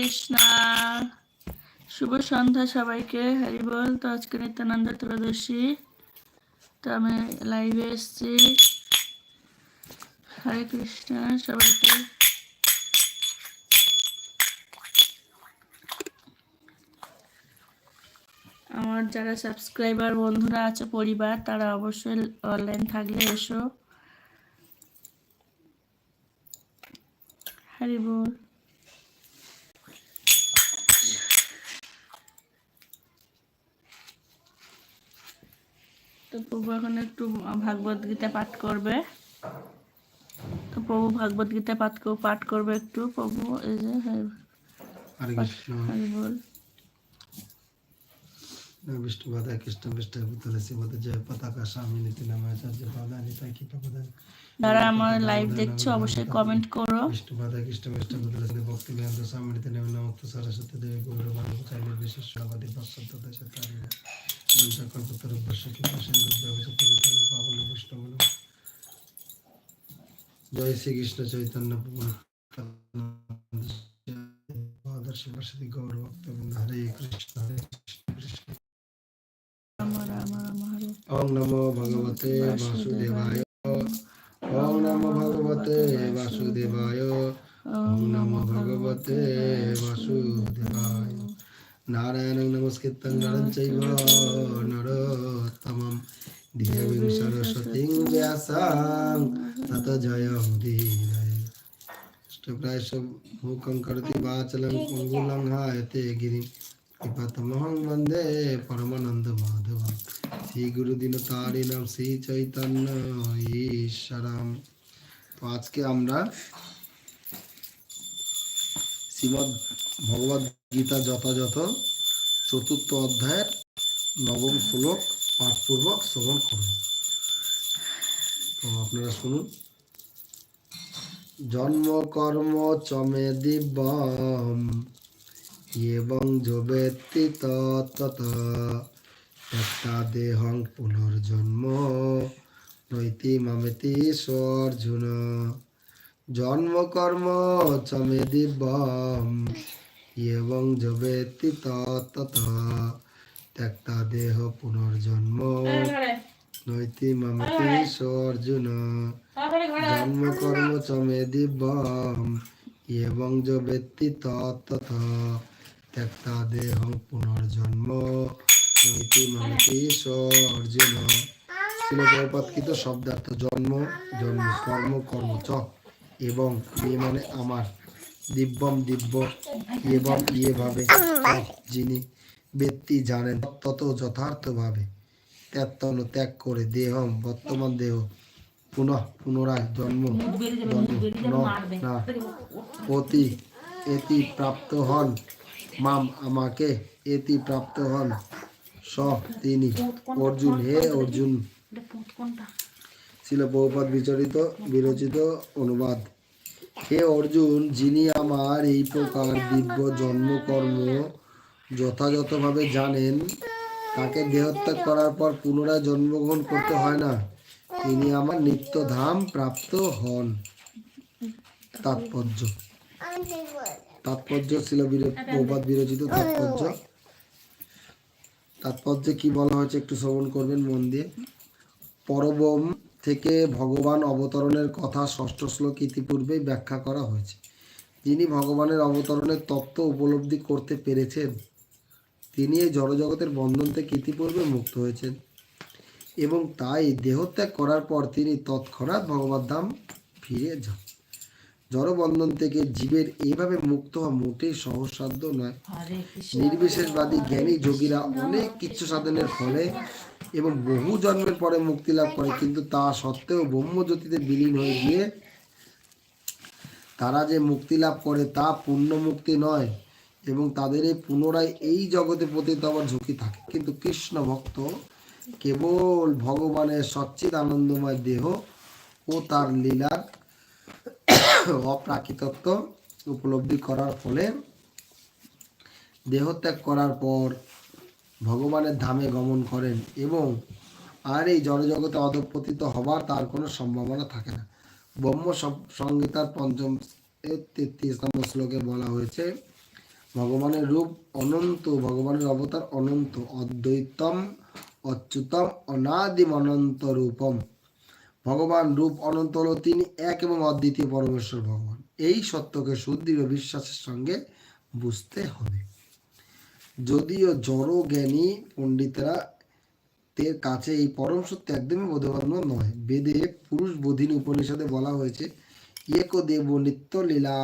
কৃষ্ণা। শুভ সন্ধ্যা সবাইকে। হরি বল, তো আজকে নিত্যানন্দ ত্রয়োদশী। তো আমি লাইভে এসেছি। হরে কৃষ্ণ সবাইকে। আমার যারা সাবস্ক্রাইবার বন্ধুরা আছে, পরিবার, তারা অবশ্যই অনলাইন থাকলে এসো। হরি বল তো প্রভু এখন একটু ভাগবত গীতা পাঠ করবে। তো প্রভু ভাগবত গীতা পাঠ পাঠ করবে একটু। প্রভু এই যে হরি- কৃষ্ণ। হরি বল কি প্রদান যারা আমার লাইভ দেখছ অবশ্যই কমেন্ট করো। বিষ্ণু পাদায় কৃষ্ণ বিষ্ণু তুলসী ভক্তি বেদান্ত স্বামী নীতি নাম নমস্ত সরস্বতী দেবী গৌরবান চাইলে বিশেষ সভাপতি দেশে ব্যবসা পরিচালক পাবন বিষ্ণু বল জয় শ্রীকৃষ্ণ চৈতন্য আদর্শ বসতি গৌর ভক্তবৃন্দ হরে কৃষ্ণ। হরে কৃষ্ণ। ওম নমো ভগবতে বাসুদেবায়। ওম নমো ভগবতে বাসুদেবায়। ওম নমো ভগবতে বাসুদেবায়। নারায়ণং নমস্কৃত্যং নরং চৈব নরোত্তমম দেবীং সরস্বতীং ব্যাসাং তত জয় মুদীরয়ে প্রায় সব মুখং করতি বাচলং অঙ্গুলং হায়তে গিরিং কৃপাতমহং বন্দে পরমানন্দ মাধব শ্রী গুরুদিন তারি শ্রী চৈতন্য ঈশ্বরাম তো আজকে আমরা শ্রীমদ ভগবদ গীতা যথাযথ চতুর্থ অধ্যায়ের নবম শ্লোক, পাঠপূর্বক শ্রবণ করব তো আপনারা শুনুন। জন্ম কর্ম চমে দিব্যম, এবং জবেত্তি তত একটা দেহং পুনর্জন্ম, নৈতি মামেতি অর্জুন জন্ম কর্ম চমে দিব্যম এবং জবেত্তি তত ত্যক্তা দেহ পুনর্জন্ম। নৈতি মামেতি অর্জুন জন্ম কর্ম চমে দিব্যম। এবং য ব্যক্তি তত্তথ ত্যক্তা দেহ পুনর্জন্ম। নৈতি মামতি অর্জুন ছিল প্রপাতকৃত শব্দার্থ জন্ম জন্ম কর্ম কর্ম চ। এবং ইয়ে মানে আমার। দিব্যম দিব্য এবং ইয়ে ভাবে চ, যিনি ব্যক্তি জানেন তত যথার্থভাবে ত্যাগ ত্যাগ করে দেহম বর্তমান দেহ পুনঃ পুনরায় জন্ম জন্ম। ন- অতি এতি প্রাপ্ত হন। মাম আমাকে এতি প্রাপ্ত হন। স তিনি। অর্জুন হে অর্জুন। ছিল বহুপদ বিচরিত বিরচিত অনুবাদ। হে অর্জুন, যিনি আমার এই প্রকার দিব্য জন্মকর্ম যথাযথভাবে জানেন, তাকে দেহত্যাগ করার পর পুনরায় জন্মগ্রহণ করতে হয় না। তিনি আমার নিত্য ধাম প্রাপ্ত হন। তাৎপর্য। তাৎপর্য ছিল প্রবাদ বিরচিত তাৎপর্য। তাৎপর্যে কি বলা হয়েছে একটু শ্রবণ করবেন মন দিয়ে। পরবম থেকে ভগবান অবতরণের কথা ষষ্ঠ শ্লোক ইতিপূর্বেই ব্যাখ্যা করা হয়েছে। যিনি ভগবানের অবতরণের তত্ত্ব উপলব্ধি করতে পেরেছেন, তিনি এই জড়জগতের বন্ধন থেকে ইতিপূর্বে মুক্ত হয়েছেন এবং তাই দেহত্যাগ করার পর তিনি তৎক্ষণাৎ ভগবান ধাম ফিরে যান। জড়বন্ধন থেকে জীবের এইভাবে মুক্ত হওয়া মোটেই সহসাধ্য নয়। নির্বিশেষবাদী জ্ঞানী যোগীরা অনেক কিছু সাধনের ফলে এবং বহু জন্মের পরে মুক্তি লাভ করে কিন্তু তা সত্ত্বেও ব্রহ্মজ্যোতিতে বিলীন হয়ে গিয়ে তারা যে মুক্তি লাভ করে তা পূর্ণ মুক্তি নয় এবং তাদের এই পুনরায় এই জগতে পতিত হওয়ার ঝুঁকি থাকে। কিন্তু কৃষ্ণ ভক্ত কেবল ভগবানের সচ্চিদ আনন্দময় দেহ ও তার লীলার অপ্রাকৃতত্ব উপলব্ধি করার ফলে দেহত্যাগ করার পর ভগবানের ধামে গমন করেন এবং আর এই জড়জগতে অধপতিত হবার তার কোনো সম্ভাবনা থাকে না। ব্রহ্ম সংহিতার পঞ্চম তেত্রিশ নম্বর শ্লোকে বলা হয়েছে, ভগবানের রূপ অনন্ত, ভগবানের অবতার অনন্ত, অদ্বৈতম, অচ্যুতম, অনাদিম অনন্ত রূপম। ভগবান রূপ অনন্ত হল তিনি এক এবং অদ্বিতীয় পরমেশ্বর ভগবান। এই সত্যকে সুদৃঢ় বিশ্বাসের সঙ্গে বুঝতে হবে। যদিও জড় জ্ঞানী পণ্ডিতরা দের কাছে এই পরম সত্য একদমই বোধবান্ধব নয়। বেদে পুরুষ বোধিনী উপনিষদে বলা হয়েছে, এক দেব নিত্য লীলা,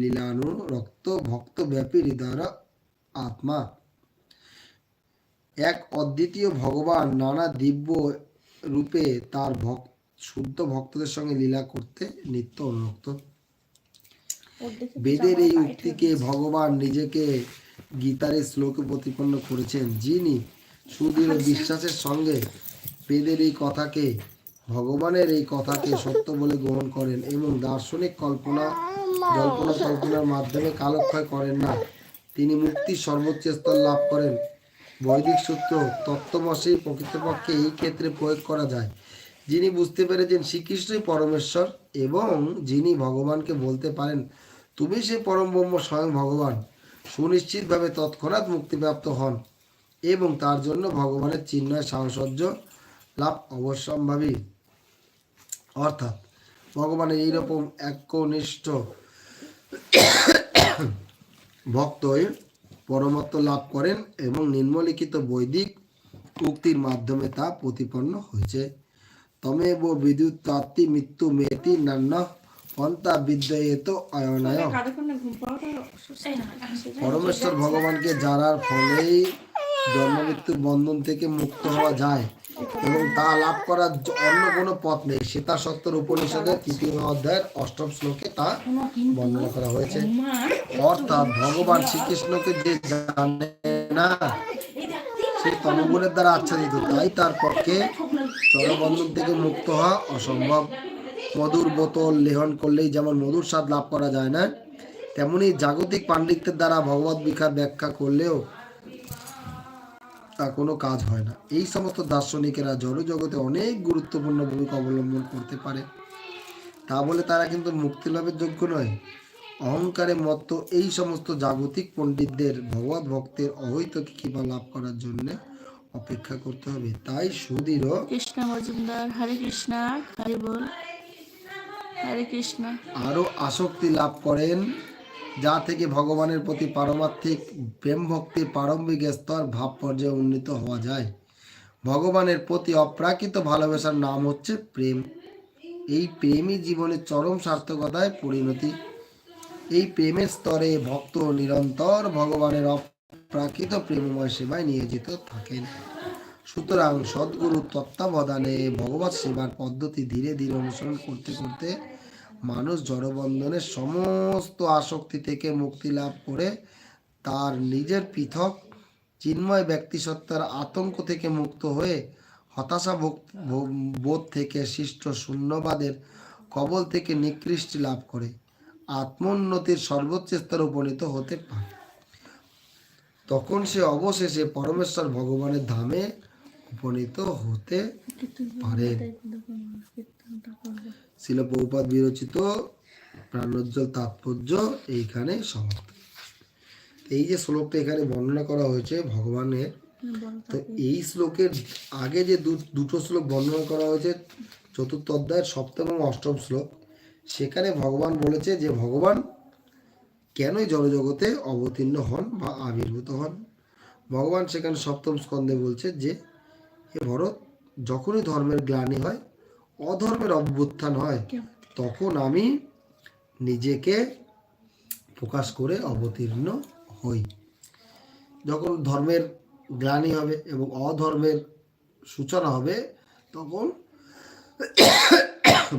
লীলানু রক্ত ভক্ত ব্যাপী হৃদয় আত্মা। এক অদ্বিতীয় ভগবান নানা দিব্য রূপে তার ভক্ত শুদ্ধ ভক্তদের সঙ্গে লীলা করতে নিত্য অনুরক্ত বেদের এই উক্তিকে ভগবান নিজেকে গীতার শ্লোকে প্রতিপন্ন করেছেন। যিনি সুদৃঢ় বিশ্বাসের সঙ্গে বেদের এই কথাকে ভগবানের এই কথাকে সত্য বলে গ্রহণ করেন এবং দার্শনিক কল্পনা জল্পনা কল্পনার মাধ্যমে কালক্ষয় করেন না তিনি মুক্তির সর্বোচ্চ স্তর লাভ করেন। বৈদিক সূত্র তত্ত্বমশী প্রকৃতপক্ষে এই ক্ষেত্রে প্রয়োগ করা যায়। যিনি বুঝতে পেরেছেন শ্রীকৃষ্ণই পরমেশ্বর এবং যিনি ভগবানকে বলতে পারেন, তুমি সে পরম ব্রহ্ম স্বয়ং ভগবান। সুনিশ্চিতভাবে তৎক্ষণাৎ মুক্তিপ্রাপ্ত হন এবং তার জন্য ভগবানের চিহ্নয় সাহসর্য লাভ অবশ্যম্ভাবী। অর্থাৎ ভগবানের এইরকম একনিষ্ঠ ভক্তই পরমত্ব লাভ করেন এবং নিম্নলিখিত বৈদিক উক্তির মাধ্যমে তা প্রতিপন্ন হয়েছে। তমেব বিদ্যুৎ তাত্তি মৃত্যু মেতি নান্য পন্থা বিদ্যয়েত অয়নায় পরমেশ্বর ভগবানকে জানার ফলেই জন্মমৃত্যুর বন্ধন থেকে মুক্ত হওয়া যায় এবং তা লাভ করার অন্য কোনো পথ নেই। সীতা সত্তর উপনিষদের তৃতীয় অধ্যায়ের অষ্টম শ্লোকে তা বর্ণনা করা হয়েছে। অর্থাৎ ভগবান শ্রীকৃষ্ণকে যে জানে না, সে তমগুণের দ্বারা আচ্ছাদিত, তাই তার পক্ষে চরবন্ধন থেকে মুক্ত হওয়া অসম্ভব। মধুর বোতল লেহন করলেই যেমন মধুর স্বাদ লাভ করা যায় না, তেমনি জাগতিক পাণ্ডিত্যের দ্বারা ভগবত বিখ্যাত ব্যাখ্যা করলেও তা কোনো কাজ হয় না। এই সমস্ত দার্শনিকেরা জড় জগতে অনেক গুরুত্বপূর্ণ ভূমিকা অবলম্বন করতে পারে। তা বলে তারা কিন্তু মুক্তি লাভের যোগ্য নয়। অহংকারে মত্ত এই সমস্ত জাগতিক পণ্ডিতদের ভগবত ভক্তের অহৈতক কৃপা লাভ করার জন্য অপেক্ষা করতে হবে। তাই সুদৃঢ়। কৃষ্ণ মজুমদার হরে কৃষ্ণ হরি বল। হরে কৃষ্ণ। আরও আসক্তি লাভ করেন। যা থেকে ভগবানের প্রতি পারমার্থিক প্রেম ভক্তির প্রারম্ভিক স্তর ভাব পর্যায়ে উন্নীত হওয়া যায়। ভগবানের প্রতি অপ্রাকৃত ভালোবাসার নাম হচ্ছে প্রেম। এই প্রেমই জীবনের চরম সার্থকতায় পরিণতি। এই প্রেমের স্তরে ভক্ত নিরন্তর ভগবানের অপ্রাকৃত প্রেমময় সেবায় নিয়োজিত থাকেন। সুতরাং সদ্গুরু তত্ত্বাবধানে ভগবত সেবার পদ্ধতি ধীরে ধীরে অনুসরণ করতে করতে মানুষ জড়বন্ধনের সমস্ত আসক্তি থেকে মুক্তি লাভ করে তার নিজের পৃথক চিন্ময় ব্যক্তিসত্তার আতঙ্ক থেকে মুক্ত হয়ে হতাশা বোধ থেকে সৃষ্ট শূন্যবাদের কবল থেকে নিকৃষ্টি লাভ করে। আত্মোন্নতির সর্বোচ্চ স্তরে উপনীত হতে পারে। তখন সে অবশেষে পরমেশ্বর ভগবানের ধামে উপনীত হতে পারে। শিল বিরচিত প্রাণোজ্জ্বল তাৎপর্য এইখানে সমাপ্ত। এই যে শ্লোকটা এখানে বর্ণনা করা হয়েছে ভগবানের, তো এই শ্লোকের আগে যে দুটো শ্লোক বর্ণনা করা হয়েছে, চতুর্থ অধ্যায়ের সপ্তম এবং অষ্টম শ্লোক, সেখানে ভগবান বলেছে যে ভগবান কেনই জড়জগতে অবতীর্ণ হন বা আবির্ভূত হন? ভগবান সেখানে সপ্তম স্কন্ধে বলছে যে, হে ভরত, যখনই ধর্মের গ্লানি হয়, অধর্মের অভ্যুত্থান হয়, তখন আমি নিজেকে প্রকাশ করে অবতীর্ণ হই। যখন ধর্মের গ্লানি হবে এবং অধর্মের সূচনা হবে, তখন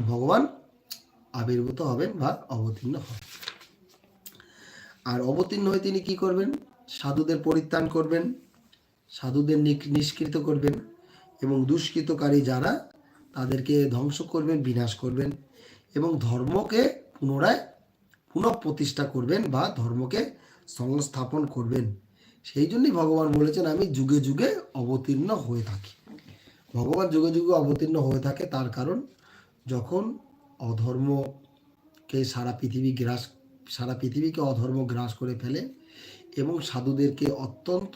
ভগবান আবির্ভূত হবেন বা অবতীর্ণ হবেন। আর অবতীর্ণ হয়ে তিনি কি করবেন? সাধুদের পরিত্রাণ করবেন, সাধুদের নিষ্কৃত করবেন এবং দুষ্কৃতকারী যারা, তাদেরকে ধ্বংস করবেন, বিনাশ করবেন এবং ধর্মকে পুনরায় পুনঃপ্রতিষ্ঠা করবেন বা ধর্মকে সংস্থাপন করবেন। সেই জন্যই ভগবান বলেছেন, আমি যুগে যুগে অবতীর্ণ হয়ে থাকি। ভগবান যুগে যুগে অবতীর্ণ হয়ে থাকে তার কারণ, যখন অধর্মকে সারা পৃথিবী গ্রাস সারা পৃথিবীকে অধর্ম গ্রাস করে ফেলে এবং সাধুদেরকে অত্যন্ত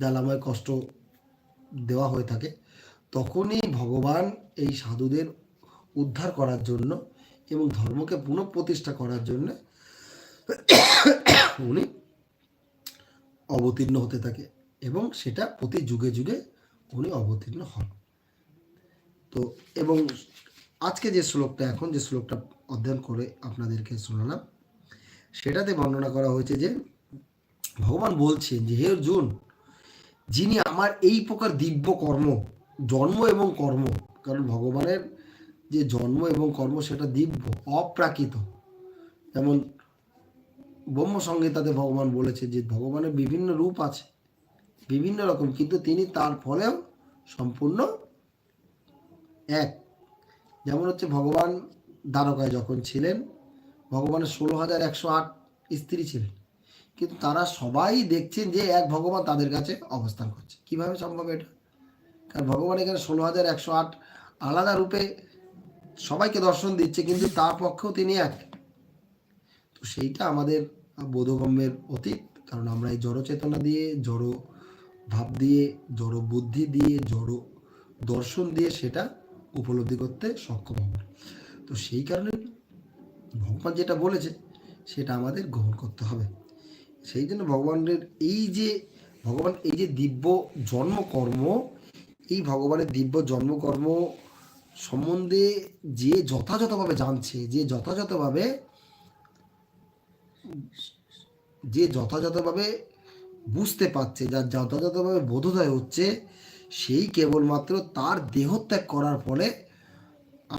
জ্বালাময় কষ্ট দেওয়া হয়ে থাকে, তখনই ভগবান এই সাধুদের উদ্ধার করার জন্য এবং ধর্মকে পুনঃপ্রতিষ্ঠা করার জন্য উনি অবতীর্ণ হতে থাকে এবং সেটা প্রতি যুগে যুগে উনি অবতীর্ণ হন। তো এবং আজকে যে শ্লোকটা, এখন যে শ্লোকটা অধ্যয়ন করে আপনাদেরকে শোনালাম সেটাতে বর্ণনা করা হয়েছে যে ভগবান বলছেন যে, হে অর্জুন, যিনি আমার এই প্রকার দিব্য কর্ম, জন্ম এবং কর্ম, কারণ ভগবানের যে জন্ম এবং কর্ম সেটা দিব্য, অপ্রাকৃত। যেমন ব্রহ্ম সংহিতাতে ভগবান বলেছে যে, ভগবানের বিভিন্ন রূপ আছে, বিভিন্ন রকম, কিন্তু তিনি তার ফলেও সম্পূর্ণ এক। যেমন হচ্ছে ভগবান দ্বারকায় যখন ছিলেন ভগবানের ষোলো হাজার একশো আট স্ত্রী ছিলেন। কিন্তু তারা সবাই দেখছেন যে এক ভগবান তাদের কাছে অবস্থান করছে। কীভাবে সম্ভব এটা? কারণ ভগবান এখানে ষোলো হাজার একশো আট আলাদা রূপে সবাইকে দর্শন দিচ্ছে, কিন্তু তার পক্ষেও তিনি এক। তো সেইটা আমাদের বোধগম্যের অতীত। কারণ আমরা এই জড় চেতনা দিয়ে, জড় ভাব দিয়ে, জড় বুদ্ধি দিয়ে, জড় দর্শন দিয়ে সেটা উপলব্ধি করতে সক্ষম হব। তো সেই কারণে ভগবান যেটা বলেছে, সেটা আমাদের গ্রহণ করতে হবে। সেই জন্য ভগবানের এই যে, ভগবান এই যে দিব্য জন্মকর্ম, এই ভগবানের দিব্য জন্মকর্ম সম্বন্ধে যে যথাযথভাবে জানছে, যে যথাযথভাবে যে যথাযথভাবে বুঝতে পারছে, যার যথাযথভাবে বোধোদয় হচ্ছে, সেই কেবলমাত্র তার দেহত্যাগ করার ফলে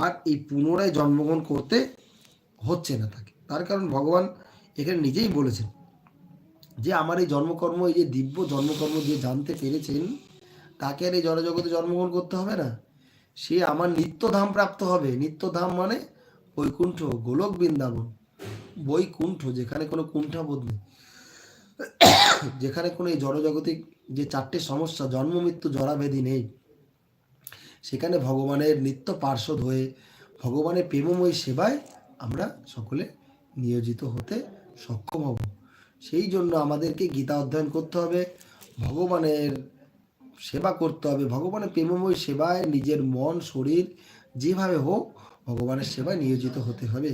আর এই পুনরায় জন্মগ্রহণ করতে হচ্ছে না তাকে। তার কারণ ভগবান এখানে নিজেই বলেছেন যে, আমার এই জন্মকর্ম, এই যে দিব্য জন্মকর্ম যে জানতে পেরেছেন, তাকে আর এই জড়জগতে জন্মগ্রহণ করতে হবে না। সে আমার নিত্যধাম প্রাপ্ত হবে। নিত্যধাম মানে বৈকুণ্ঠ, গোলক বৃন্দাবন। বৈকুণ্ঠ, যেখানে কোনো কুণ্ঠাবোধ নেই। যেখানে কোনো এই জড়জগতিক যে চারটে সমস্যা, জন্ম, মৃত্যু জরাবেদি নেই, সেখানে ভগবানের নিত্য পার্শ্বদ হয়ে, ভগবানের প্রেমময় সেবায় আমরা সকলে নিয়োজিত হতে সক্ষম হব। সেই জন্য আমাদেরকে গীতা অধ্যয়ন করতে হবে, ভগবানের সেবা করতে হবে, ভগবানের প্রেমময় সেবায় নিজের মন, শরীর যেভাবে হোক ভগবানের সেবায় নিয়োজিত হতে হবে।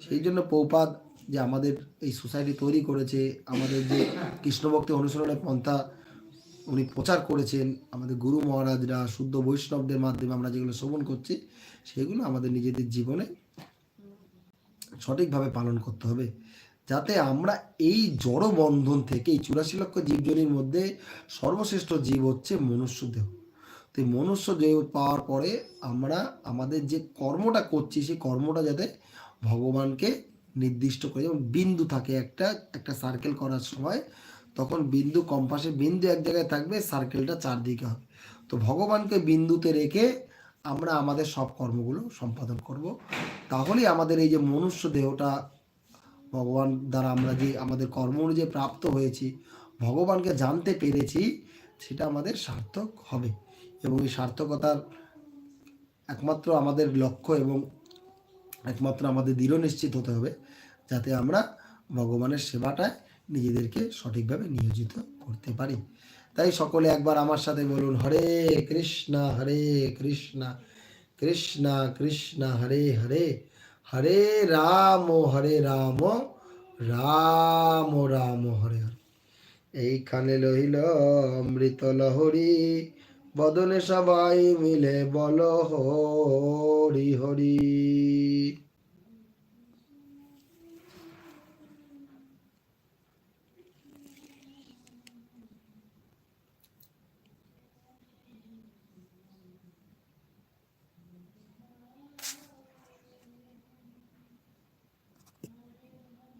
সেই জন্য পৌপাদ যে আমাদের এই সোসাইটি তৈরি করেছে, আমাদের যে কৃষ্ণভক্তি অনুসরণের পন্থা, উনি প্রচার করেছেন, আমাদের গুরু মহারাজরা, শুদ্ধ বৈষ্ণবদের মাধ্যমে আমরা যেগুলো শ্রবণ করছি, সেগুলো আমাদের নিজেদের জীবনে সঠিকভাবে পালন করতে হবে। যাতে আমরা এই জড় বন্ধন থেকে, এই চুরাশি লক্ষ জীবজনীর মধ্যে সর্বশ্রেষ্ঠ জীব হচ্ছে মনুষ্য দেহ। তো এই মনুষ্য দেহ পাওয়ার পরে আমরা আমাদের যে কর্মটা করছি, সেই কর্মটা যাতে ভগবানকে নির্দিষ্ট করে, যেমন বিন্দু থাকে একটা একটা সার্কেল করার সময়, তখন বিন্দু কম্পাসে বিন্দু এক জায়গায় থাকবে সার্কেলটা চারদিকে হবে। তো ভগবানকে বিন্দুতে রেখে আমরা আমাদের সব কর্মগুলো সম্পাদন করব। তাহলেই আমাদের এই যে মনুষ্য দেহটা ভগবান দ্বারা আমরা যে আমাদের কর্ম অনুযায়ী প্রাপ্ত হয়েছি, ভগবানকে জানতে পেরেছি, সেটা আমাদের সার্থক হবে। এবং এই সার্থকতার একমাত্র আমাদের লক্ষ্য এবং একমাত্র আমাদের দৃঢ় নিশ্চিত হতে হবে, যাতে আমরা ভগবানের সেবাটায় নিজেদেরকে সঠিকভাবে নিয়োজিত করতে পারি। তাই সকলে একবার আমার সাথে বলুন, হরে কৃষ্ণা হরে কৃষ্ণা কৃষ্ণা কৃষ্ণা, হরে হরে হরে রাম হরে রাম রাম রাম, হরে হরে। এইখানে লইল অমৃত লহরি, বদনে সবাই মিলে বল হরি হরি।